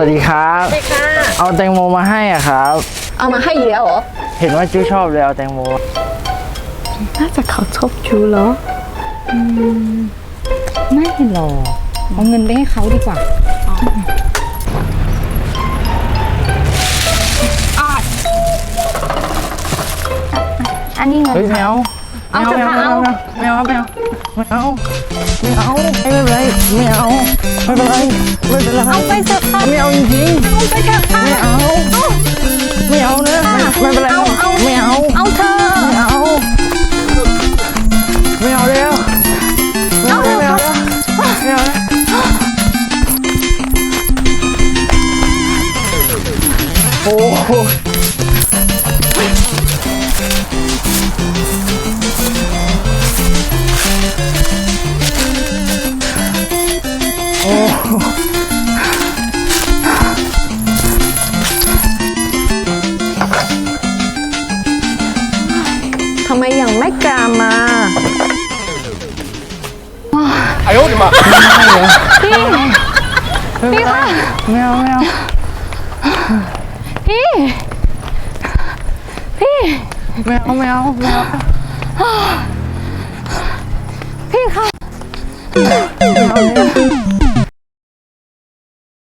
วัสดีครับสวัสดีค่ะ เอาแตงโมมาให้อะครับ เอามาให้อีกแล้วเหรอ เห็นว่าจู้ชอบเลยเอาแตงโม น่าจะเขาชอบชูเหรออืมไม่หรอกเอาเงินไปให้เขาดีกว่าอันนี้เงิน เฮ้ยแมวเอาเถอะค่ะแมวแมวแมวแมว ไม่เอา ไม่เอา ไม่เป็นไร ไม่เอา ไม่เป็นไร ไม่เป็นไร เอาไปเถอะค่ะไม่เอาจริงเอาไปเถอะค่ะๆไม่เอา ไม่เอานะไม่ไม่เป็นไรเอาเอาไม่เอา เอาเถอะไม่เอา ไม่เอาแล้ว ไม่เอาแล้วไม่เอาแล้วโอ้ ทำไมยังไม่กล้ามาไม่เอาไม่เอาไม่เอาพี่ พี่ ไม่เอาไม่เอาไม่เอาพี่คะไม่เอา